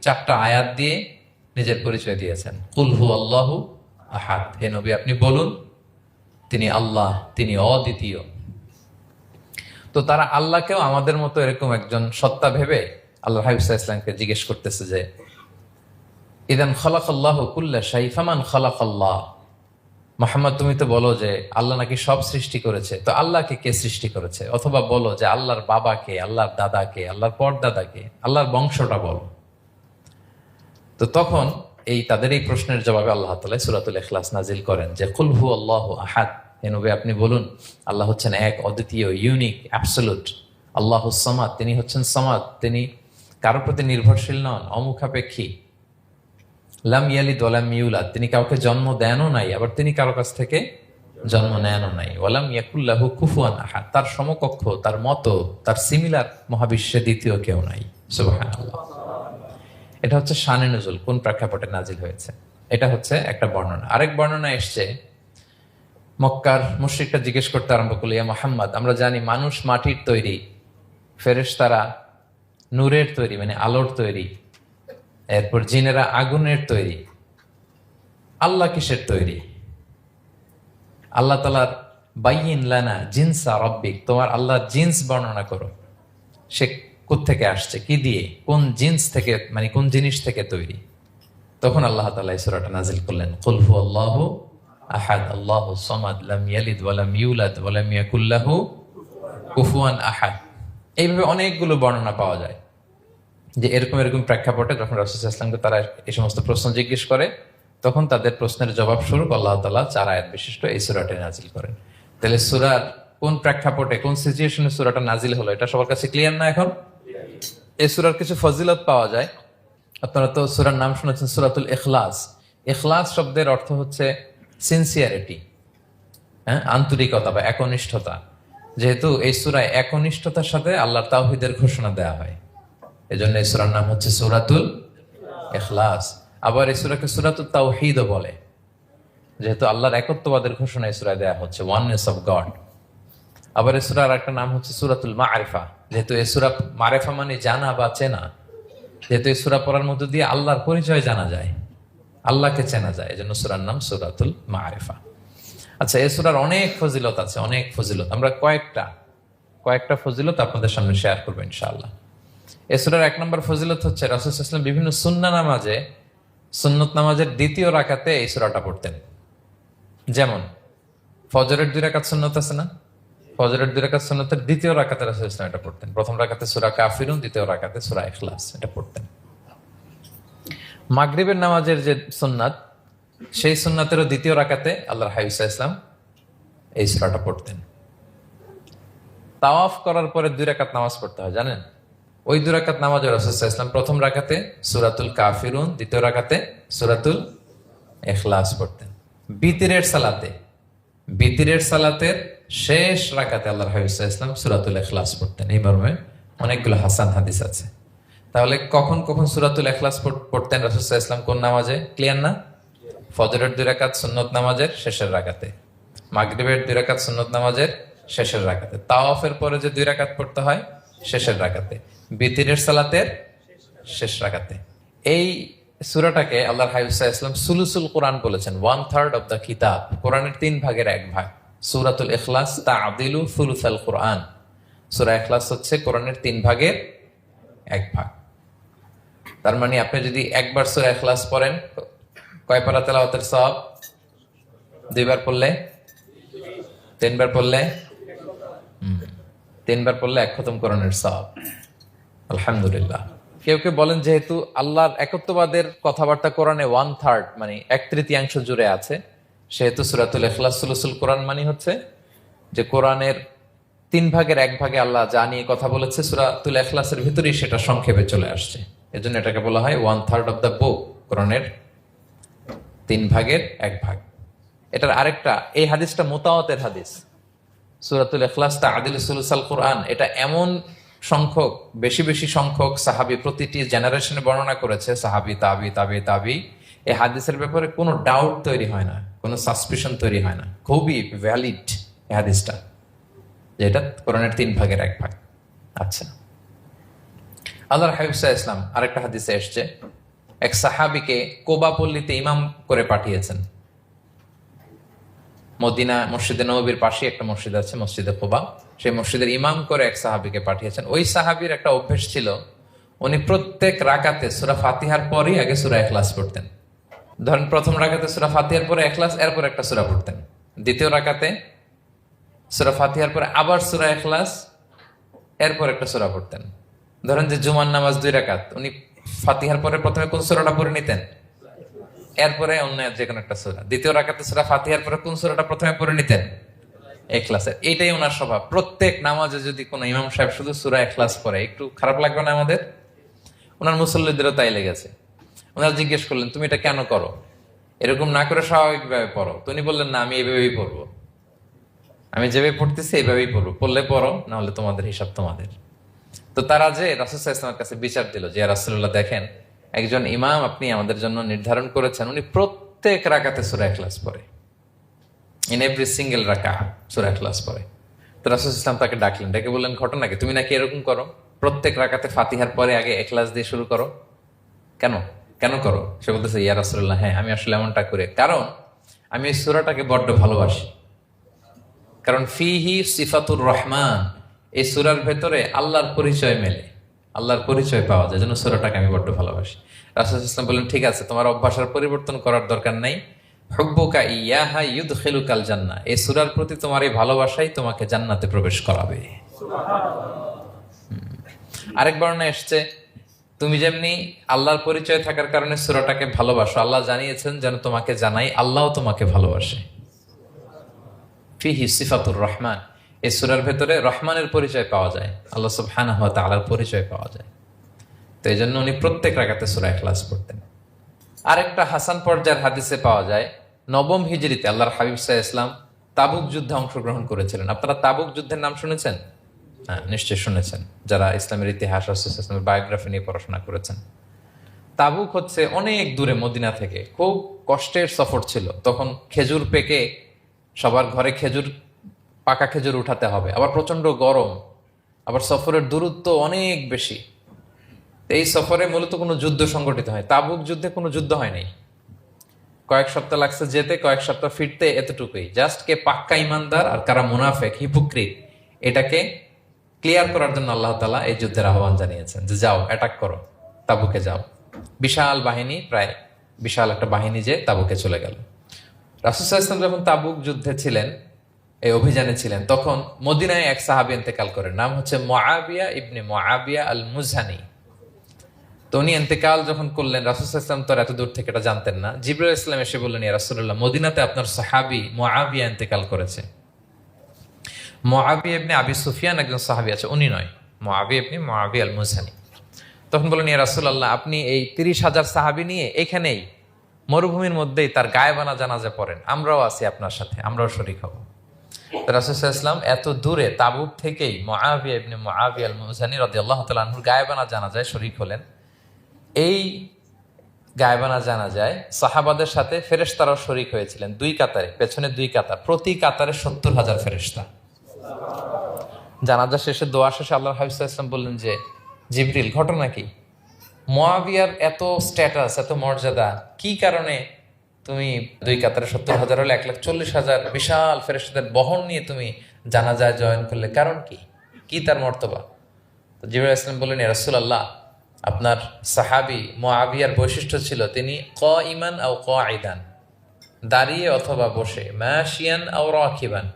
চারটা আয়াত দিয়ে নিজের পরিচয় দিয়েছেন। কুলহু আল্লাহ আহাদ। হে নবী, আপনি বলুন, তিনি আল্লাহ, তিনি অদ্বিতীয়। তো তারা আল্লাহকেও আমাদের মতো এরকম একজন সত্তা ভেবে আল্লাহ হাবিবসা ইসলামকে জিজ্ঞেস করতেছে যে, ইদান খলাক আল্লাহ কুল্লা শাইফামান খলাক আল্লাহ মোহাম্মদ, তুমি তো বলো যে আল্লাহ নাকি সব সৃষ্টি করেছে। তো আল্লাহকে কে সৃষ্টি করেছে? অথবা বলো যে আল্লাহর বাবাকে আল্লাহর দাদাকে আল্লাহর পরদাদাকে আল্লাহর বংশটা বলো। তো তখন এই তাদের এই প্রশ্নের জবাবে আল্লাহ তালা সুরাতুল এখলাস নাজিল করেন যে কুলহু আল্লাহ আহাদ। হে নবী, আপনি বলুন, আল্লাহ হচ্ছেন এক, অদ্বিতীয় ইউনিক অ্যাবসোলুট আল্লাহ সমাদ, তিনি হচ্ছেন সমাদ, তিনি কারোর প্রতি নির্ভরশীল নন, অমুখাপেক্ষী। লাম ইয়ালিদ ওয়ালাম ইউলাদ, তিনি কাউকে জন্ম দেনও নাই, আবার তিনি কারও কাছ থেকে জন্ম নেনও নাই। ওয়ালাম ইয়াকুল্লাহু কুফুয়ান আহাদ, তার সমকক্ষ, তার মতো, তার সিমিলার মহাবিশ্বে দ্বিতীয় কেউ নাই। সুবহানাল্লাহ। এটা হচ্ছে শানে নজুল, কোন প্রেক্ষাপটে নাজিল হয়েছে? এটা হচ্ছে একটা বর্ণনা। আরেক বর্ণনা এসছে, মক্কার মুশ্রিকটা জিজ্ঞেস করতে আরম্ভ করল, ইয়া মোহাম্মদ, আমরা জানি মানুষ মাটির তৈরি, ফেরেশতারা নূরের তৈরি মানে আলোর তৈরি, এরপর জিনেরা আগুনের তৈরি, আল্লাহ কিসের তৈরি? আল্লাহ তালার বাইন লানা জিন্সা রব্বিক, তোমার আল্লাহ জিন্স বর্ণনা করো। সে থেকে আসছে? কি দিয়ে? কোন জিন্স থেকে মানে কোন জিনিস থেকে তৈরি? তখন আল্লাহ তালা এই সুরাটা নাজিল করলেন। কুলহু আল্লাহ আহাদ, আল্লাহ সমাদ, লাম ইয়ালিদ ওয়ালাম ইউলাদ ওয়ালাম ইয়াকুল্লাহু কুফুয়ান আহাদ। এইভাবে অনেকগুলো বর্ণনা পাওয়া যায়। যে এরকম এরকম প্রেক্ষাপটে যখন রসুল ইসলামকে তারা এই সমস্ত প্রশ্ন জিজ্ঞেস করে, তখন তাদের প্রশ্নের জবাব স্বরূপ আল্লাহ তালা চার আয়াত বিশিষ্ট এই সুরাটি নাজিল করেন। তাহলে সুরার কোন প্রেক্ষাপটে, কোন সিচুয়েশনে সুরাটা নাজিল হলো, এটা সবার কাছে ক্লিয়ার না এখন? এই সুরার কিছু ফজিলত পাওয়া যায়। আপনারা তো সুরার নাম শুনেছেন, সুরাতুল এখলাস এখলাস শব্দের অর্থ হচ্ছে সিনসিয়ারিটি হ্যাঁ আন্তরিকতা বা একনিষ্ঠতা। যেহেতু এই সুরায় একনিষ্ঠতার সাথে আল্লাহ তাওহিদের ঘোষণা দেওয়া হয়। এই জন্য এই সুরার নাম হচ্ছে সুরাতুল এখলাস আবার এই সুরাকে সুরাতুল তাওহিদও বলে। যেহেতু আল্লাহর একত্ববাদের ঘোষণা এই সুরায় দেওয়া হচ্ছে ওয়াননেস অফ গড আবার এই সুরার একটা নাম হচ্ছে সুরাতুল মারেফা। যেহেতু এই সুরা মারেফা মানে জানা বা চেনা, যেহেতু এই সুরা পড়ার মধ্য দিয়ে আল্লাহর পরিচয় জানা যায়, আল্লাহকে চেনা যায় এই জন্য সুরার নাম সুরাতুল মারেফা। আচ্ছা এই সুরার অনেক ফজিলত আছে, অনেক ফজিলত। আমরা কয়েকটা কয়েকটা ফজিলত আপনাদের সামনে শেয়ার করব ইনশাআল্লাহ। এই সুরার এক নম্বর ফজিলত হচ্ছে, রাসুল ইসলাম বিভিন্ন সুন্না নামাজে, সুন্নত নামাজের দ্বিতীয় রাকাতে এই সুরাটা পড়তেন। যেমন, ফজরের দুই রাকাত সুন্নত আছে না? ফজরের দুই রাকাত সুন্নতের দ্বিতীয় রাকাতে রাসুল ইসলাম পড়তেন। প্রথম রাকাতে সুরা কাফিরুন, দ্বিতীয় রাকাতে সুরা ইখলাস এটা পড়তেন। মাগরিবের নামাজের যে সুন্নাত, সেই সুন্নাতেরও দ্বিতীয় রাকাতে আল্লাহর হাইসা ইসলাম এই সুরাটা পড়তেন। তাওয়াফ করার পরে দুই রাকাত নামাজ পড়তে হয়, জানেন? ওই দুই রাকাত নামাজের রসুল্লাহ ইসলাম প্রথম রাকাতে সুরাতুল কাফিরুন, দ্বিতীয় রাকাতে সুরাতুল এখলাস পড়তেন। বিতিরের সালাতে, বিতিরের সালাতের শেষ রাকাতে আল্লাহ হাবিসা ইসলাম সুরাতুল এখলাস পড়তেন। এই মর্মে অনেকগুলো হাসান হাদিস আছে। তাহলে কখন কখন সুরাতুল এখলাস পড়তেন রসুল্লাহ ইসলাম কোন নামাজে? ক্লিয়ার না? ফজরের দুই রাকাত, সুন্নত নামাজের শেষের রাকাতে। মাগরিবের দুই রাকাত, সুন্নত নামাজের শেষের রাকাতে। তাওয়াফের পরে যে দুই রাকাত পড়তে হয়, শেষের রাকাতে। বিতিরের সালাতের শেষ রাকাতে। এই সুরাটাকে আল্লাহ হাইসা ইসলাম সুলুসুল কোরআন বলেছেন। ওয়ান থার্ড অব দ্য কিতাব। কোরআনের তিন ভাগের এক ভাগ। সুরাতুল এখলাস তা আদিলু সুলুসাল কোরআন। সুরা এখলাস হচ্ছে কোরআনের তিন ভাগের এক ভাগ। তার মানে আপনি যদি একবার সুরা এখলাস পড়েন, কয় পারা তেলাওয়াতের সব দুইবার পড়লে? তিনবার পড়লে? তিনবার পড়লে এক খতম কোরআনের সব আলহামদুলিল্লাহ। কেউ কেউ বলেন যেহেতু আল্লাহর একত্ববাদের কথাবার্তা কোরআনে ওয়ান থার্ড মানে এক তৃতীয়াংশ জুড়ে আছে। সেহেতু সুরাতুল এখলাস সুলুসুল কোরআন মানে হচ্ছে যে কোরআনের তিন ভাগের এক ভাগে আল্লাহ যা নিয়ে কথা বলেছে সুরাতুল এখলাসের ভিতরেই সেটা সংক্ষেপে চলে আসছে। এজন্য এটাকে বলা হয় one third of the book কোরআনের তিন ভাগের এক ভাগ। এটার আরেকটা, এই হাদিসটা মোতাওয়াতের হাদিস। সুরাতুল এখলাস তা আদিল সুলুসাল কোরআন, এটা এমন সংখ্যক, বেশি বেশি সংখ্যক সাহাবি প্রতিটি জেনারেশনে বর্ণনা করেছে, সাহাবি, তাবি তাবি তাবি। এই হাদিসের ব্যাপারে কোনো ডাউট তৈরি হয় না। কোনো সাসপিশন তৈরি হয় না। খুবই ভ্যালিড হাদিসটা যেটা কোরআনের তিন ভাগের এক ভাগ। আচ্ছা। আল্লাহর হাবিবসা ইসলাম আরেকটা হাদিসে এসছে। এক সাহাবিকে কোবা পল্লীতে ইমাম করে পাঠিয়েছেন। মদিনা, মসজিদে নবীর পাশে একটা মসজিদ আছে, মসজিদে কোবা। সেই মসজিদের ইমাম করে এক সাহাবিকে পাঠিয়েছেন। ওই সাহাবির একটা অভ্যেস ছিল, উনি প্রত্যেক রাকাতে সুরা ফাতিহার পরই আগে সুরা এখলাস পড়তেন। ধরেন প্রথম রাকাতে সুরা ফাতিহার পরে এখলাস এরপর একটা সুরা পড়তেন। দ্বিতীয় রাকাতে সুরা ফাতিহার পরে আবার সুরা এখলাস এরপর একটা সুরা পড়তেন। ধরেন যে জুমার নামাজ দুই রাকাত, উনি ফাতিহার পরে প্রথমে কোন সুরাটা পড়ে নিতেন? এরপরে অন্য যে কোনো একটা সুরা। দ্বিতীয় রাকাতে সুরা ফাতিহার পরে কোন সুরাটা প্রথমে পড়ে নিতেন? এখলাসের এইটাই ওনার স্বভাব। প্রত্যেক নামাজে যদি কোনো ইমাম সাহেব শুধু সুরা এখলাস পড়ে, একটু খারাপ লাগবে না আমাদের? ওনার মুসল্লিদেরও তাই লেগেছে। ওনারা জিজ্ঞেস করলেন, তুমি এটা কেন করো? এরকম না করে স্বাভাবিকভাবে পড়ো। তো উনি বললেন, না, আমি এইভাবেই পড়ব। আমি যেভাবে পড়তেছি এইভাবেই পড়ব। পড়লে পড়ো না হলে তোমাদের হিসাব তোমাদের। তো তারা যে রাসুসাহ ইসলামের কাছে বিচার দিল যে রাসুল্লাহ দেখেন, একজন ইমাম আপনি আমাদের জন্য নির্ধারণ করেছেন। উনি প্রত্যেক রাকাতে সুরা ক্লাস পড়ে। ইন এভরি সিঙ্গেল রাকা সুরা ক্লাস পড়ে। তো রাসুল ইসলাম তাকে ডাকলেন, ডেকে বললেন, ঘটনা কি? তুমি নাকি এরকম করো? প্রত্যেক রাকাতে ফাতিহার পরে আগে এখলাস দিয়ে শুরু করো। কেন? কেন করো? সে বলতেছে, ইয়া রাসুল্লাহ হ্যাঁ আমি আসলে এমনটা করে। কারণ আমি এই সুরাটাকে বড্ড ভালোবাসি। কারণ ফিহি সিফাতুর রহমান, এই সুরার ভেতরে আল্লাহর পরিচয় মেলে, আল্লাহর পরিচয় পাওয়া যায় যেন সুরাটাকে আমি বড্ড ভালোবাসি। রাসুল ইসলাম বললেন, ঠিক আছে, তোমার অভ্যাসের পরিবর্তন করার দরকার নাই। হব্বুকা ইয়াহা ইউদ খেলুকাল জান্না এই সুরার প্রতি তোমার এই ভালোবাসাই তোমাকে জান্নাতে প্রবেশ করাবে। আরেক বর্ণনা এসছে তুমি যেমনি আল্লাহর পরিচয় থাকার কারণে সুরাটাকে ভালোবাসো, আল্লাহ জানিয়েছেন যেন তোমাকে জানাই, আল্লাহও তোমাকে ভালোবাসে। ফিহি সিফাতুর রহমান। এই সুরার ভেতরে রহমানের পরিচয় পাওয়া যায়, আল্লাহ ওয়া তাআলার পরিচয় পাওয়া যায়। তো এই জন্য উনি প্রত্যেক রাকাতে সুরা ইখলাস পড়তেন। আরেকটা হাসান পর্যায়ের হাদিসে পাওয়া যায়, নবম হিজরিতে আল্লাহর হাবিব সাহ ইসলাম তাবুক যুদ্ধে অংশগ্রহণ করেছিলেন। আপনারা তাবুক যুদ্ধের নাম শুনেছেন? হ্যাঁ নিশ্চয় শুনেছেন। যারা ইসলামের ইতিহাস ইসলামের বায়োগ্রাফি নিয়ে পড়াশোনা করেছেন। তাবুক হচ্ছে অনেক দূরে মদিনা থেকে। খুব কষ্টের সফর ছিল। তখন খেজুর পেকে সবার ঘরে খেজুর, পাকা খেজুর উঠাতে হবে। আবার প্রচণ্ড গরম। আবার সফরের দূরত্ব অনেক বেশি। এই সফরে মূলত কোনো যুদ্ধ সংগঠিত হয়। তাবুক যুদ্ধে কোনো যুদ্ধ হয় নাই। কয়েক সপ্তাহ লাগছে যেতে, কয়েক সপ্তাহ ফিরতে, এতটুকুই। জাস্ট কে পাক্কা ইমানদার আর কারা মুনাফেক, হিপুক্রিট, এটাকে ক্লিয়ার করার জন্য আল্লাহ তালা এই যুদ্ধের আহ্বান জানিয়েছেন যে যাও অ্যাটাক করো, তাবুকে যাও। বিশাল বাহিনী, প্রায় বিশাল একটা বাহিনী যে তাবুকে চলে গেল। রাসুসাহ যখন তাবুক যুদ্ধে ছিলেন, এই অভিযানে ছিলেন, তখন মদিনায় এক সাহাবি ইন্তেকাল করেন, নাম হচ্ছে মোয়াবিয়া ইবনে মোয়াবিয়া আল মুজানি তো উনি এন্তেকাল যখন করলেন, রাসুল ইসলাম তো এত দূর থেকে এটা জানতেন না। জিবরুল ইসলাম এসে বললেন রাসুল্লাহ মদিনাতে আপনার সাহাবি মোয়াবিয়া ইন্তেকাল করেছে। মোয়াবি এমনি আবি সুফিয়ান একজন সাহাবি আছে, উনি নয়। মোয়াবি এমনি মোয়াবি আল মুজহানি তখন বলেন ইয়া রাসুল্লাহ আপনি এই তিরিশ হাজার সাহাবি নিয়ে এখানেই মরুভূমির মধ্যেই তার গায়েবানা জানাজে পড়েন। আমরাও আছি আপনার সাথে, আমরাও শরিক হব। রাসুসাল্লাম এত দূরে তাবুক থেকেই মহাবিয়া ইবনে মহাবিয়া আল মুজানি রদি আল্লাহ তালুর গায়েবানা জানা যায় শরিক হলেন। এই গায়েবানা জানা যায় সাহাবাদের সাথে ফেরেশতারাও শরিক হয়েছিলেন দুই কাতারে, পেছনে দুই কাতার, প্রতি কাতারে সত্তর হাজার ফেরেশতা। জানাজা শেষে, দোয়া শেষে আল্লাহ হাবিজ ইসলাম বললেন যে, জিবরিল, ঘটনা কি? মোয়াবিয়ার এত স্ট্যাটাস এত মর্যাদা, কি কারণে তুমি দুই কাতারে সত্তর হাজার হলে এক লাখ চল্লিশ হাজার বিশাল ফেরেস্তাদের বহন নিয়ে তুমি জানাজায় জয়েন করলে? কারণ কি? কি তার মর্তবা? তো জিবুল ইসলাম বললেন রাসুল আল্লাহ আপনার সাহাবি মোয়াবিয়ার বৈশিষ্ট্য ছিল তিনি ক ইমান আও ক আইদান দাঁড়িয়ে অথবা বসে ম্যাশিয়ান আও রাখিবান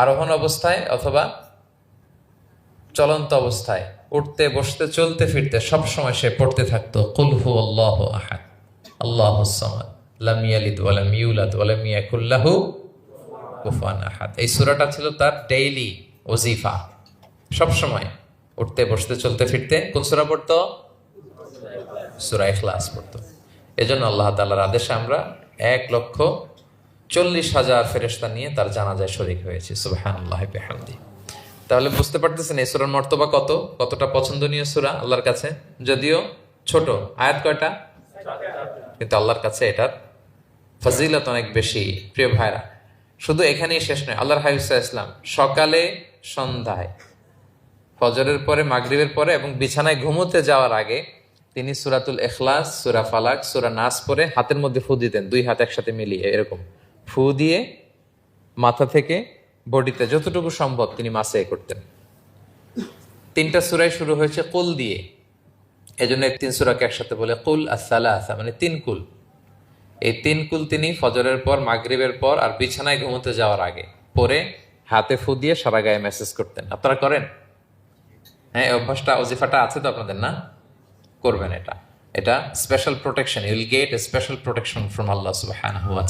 আরোহণ অবস্থায় অথবা চলন্ত অবস্থায়, উঠতে, বসতে, চলতে, ফিরতে, সব সময় সে পড়তে থাকতো। কুলহু আল্লাহ আহাদ, আল্লাহ সামাদ, লাম ইয়ালিদ ওয়ালাম ইউলাদ ওয়ালাম ইয়াকুল্লাহু কুফুয়ান আহাদ। এই সূরাটা ছিল তার ডেইলি ওজিফা। সব সময় উঠতে, বসতে, চলতে, ফিরতে কোন সূরা পড়তো? সূরা ইখলাস পড়তো। এজন্য আল্লাহ তাআলার আদেশে আমরা এক লক্ষ চল্লিশ হাজার ফেরেশতা নিয়ে তার জানাজায় শরীক হয়েছে। বিহামদি। তাহলে বুঝতে পারতেছেন এই সুরার মর্তবা কত? কতটা পছন্দনীয় সুরা আল্লাহর কাছে? যদিও ছোট। আয়াত কয়টা? কিন্তু আল্লাহর কাছে এটার ফজিলত অনেক বেশি। প্রিয় ভাইরা, শুধু এখানেই শেষ নয়, আল্লাহর হাবিসা ইসলাম সকালে, সন্ধ্যায়, ফজরের পরে, মাগরিবের পরে এবং বিছানায় ঘুমোতে যাওয়ার আগে তিনি সুরাতুল এখলাস সুরা ফালাক, সুরা নাস পরে হাতের মধ্যে ফু দিতেন, দুই হাত একসাথে মিলিয়ে, এরকম। ফু দিয়ে মাথা থেকে বডিতে যতটুকু সম্ভব তিনি মাসে করতেন। তিনটা সুরাই শুরু হয়েছে কুল দিয়ে। এই জন্য এই তিন সুরাকে একসাথে বলে কুল আসালা আসা মানে তিন কুল। এই তিন কুল তিনি ফজরের পর, মাগরিবের পর আর বিছানায় ঘুমোতে যাওয়ার আগে পরে হাতে ফু দিয়ে সারা গায়ে মেসেজ করতেন। আপনারা করেন? হ্যাঁ অভ্যাসটা অজিফাটা আছে তো আপনাদের, না? করবেন এটা। এটা special protection you'll get a special protection from আল্লাহ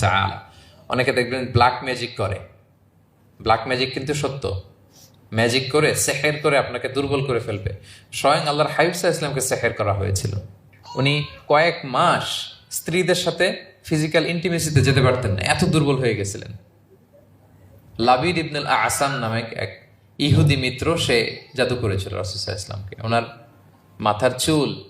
তাআলা অনেকে দেখবেন ব্ল্যাক ম্যাজিক করে। ব্ল্যাক ম্যাজিক কিন্তু সত্য। ম্যাজিক করে, সেহের করে আপনাকে দুর্বল করে ফেলবে। স্বয়ং আল্লাহর হাইফসা ইসলামকে সেহের করা হয়েছিল। উনি কয়েক মাস স্ত্রীদের সাথে ফিজিক্যাল ইন্টিমেসিতে যেতে পারতেন না। এত দুর্বল হয়ে গেছিলেন। লাবিদ ইবনুল আসাম নামে এক ইহুদি মিত্র, সে জাদু করেছিল রসুসা ইসলামকে ওনার মাথার চুল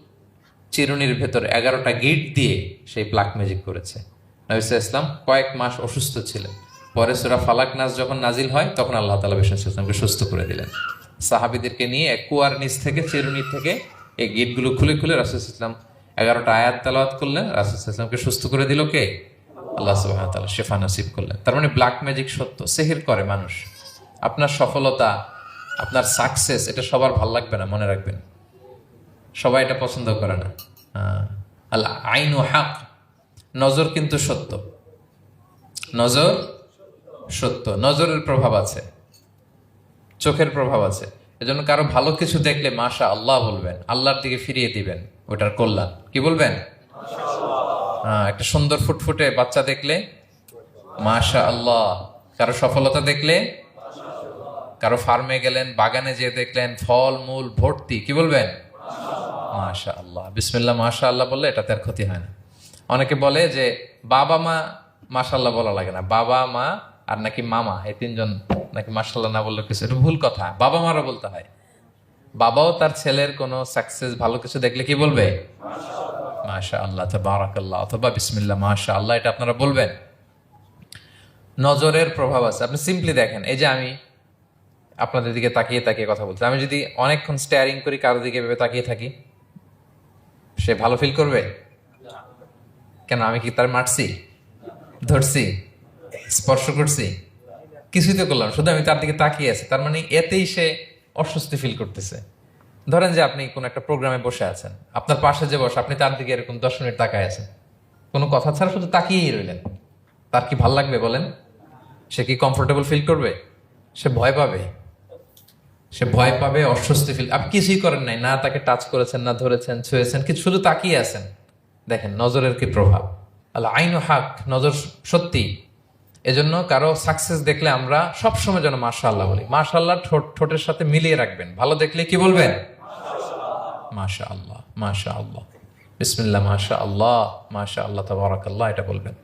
চিরুনির ভেতর এগারোটা গিট দিয়ে সেই ব্ল্যাক ম্যাজিক করেছে। নবিসা ইসলাম কয়েক মাস অসুস্থ ছিলেন। পরে সুরা ফালাক নাচ যখন নাজিল হয়, তখন আল্লাহ তালা বিষ্ণু ইসলামকে সুস্থ করে দিলেন। সাহাবিদেরকে নিয়ে কুয়ার নিচ থেকে চিরুনি থেকে এই গিটগুলো খুলে খুলে রাসুল ইসলাম এগারোটা আয়াত তালাওয়াত করলেন। রাসুল ইসলামকে সুস্থ করে দিল কে? আল্লাহ সুবাহ তাআলা শেফা নসিব করলেন। তার মানে ব্ল্যাক ম্যাজিক সত্য, সেহের করে মানুষ। আপনার সফলতা, আপনার সাকসেস, এটা সবার ভালো লাগবে না, মনে রাখবেন। সবাই এটা পছন্দ করে না। আল্লাহ আইন ও হাক। নজর কিন্তু সত্য। নজর সত্য। নজরের প্রভাব আছে। চোখের প্রভাব আছে। এজন্য কারও ভালো কিছু দেখলে মাশা আল্লাহ বলবেন। আল্লাহর দিকে ফিরিয়ে দিবেন ওটার কল্যাণ। কি বলবেন? হ্যাঁ, একটা সুন্দর ফুটফুটে বাচ্চা দেখলে মাশা আল্লাহ কারও সফলতা দেখলে কারও ফার্মে গেলেন বাগানে যেয়ে দেখলেন ফল মূল ভর্তি কি বলবেন? মাশা আল্লাহ বিসমিল্লাহ মাশা আল্লাহ বললে এটাতে আর ক্ষতি হয় না। অনেকে বলে যে বাবা মা মাশাল্লাহ বলা লাগে না। বাবা মা আর নাকি মামা এই তিনজন নাকি মাশাল্লাহ না বললে কিছু। এটা ভুল কথা। বাবা মারও বলতে হয়। বাবাও তার ছেলের কোনো সাকসেস ভালো কিছু দেখলে কি বলবে? মাশা আল্লাহ বারাকাল্লাহ অথবা বিসমিল্লাহ মাশা আল্লাহ এটা আপনারা বলবেন। নজরের প্রভাব আছে। আপনি সিম্পলি দেখেন এই যে আমি আপনাদের দিকে তাকিয়ে তাকিয়ে কথা বলছি। আমি যদি অনেকক্ষণ স্টেয়ারিং করি কারও দিকে ভেবে তাকিয়ে থাকি সে ভালো ফিল করবে? কেন আমি কি তার মারছি? ধরছি? স্পর্শ করছি? কিছুই তো করলাম শুধু আমি তার দিকে তাকিয়ে আছি। তার মানে এতেই সে অস্বস্তি ফিল করতেছে। ধরেন যে আপনি কোন একটা প্রোগ্রামে বসে আছেন, আপনার পাশে যে বসে, আপনি তার দিকে এরকম দশ মিনিট তাকায় আছেন। কোনো কথা ছাড়া শুধু তাকিয়েই রইলেন। তার কি ভালো লাগবে বলেন? সে কি কমফোর্টেবল ফিল করবে? সে ভয় পাবে? সে ভয় পাবে, অস্বস্তি ফিল আপনি কিছুই করেন নাই, না তাকে টাচ করেছেন, না ধরেছেন, ছুঁয়েছেন, কিছু শুধু তাকিয়ে আছেন। দেখেন, নজরের কি প্রভাব? আল্লাহ, আইন হাক, নজর সত্যি। এজন্য কারও সাকসেস দেখলে আমরা সবসময় যেন মাশা আল্লাহ বলি। মাশা আল্লাহ ঠোঁট, ঠোঁটের সাথে মিলিয়ে রাখবেন। ভালো দেখলে কি বলবেন? মাশা আল্লাহ মাশা আল্লাহ বিসমিল্লা মাশা আল্লাহ মাশা আল্লাহ তাবারাকাল্লাহ, এটা বলবেন।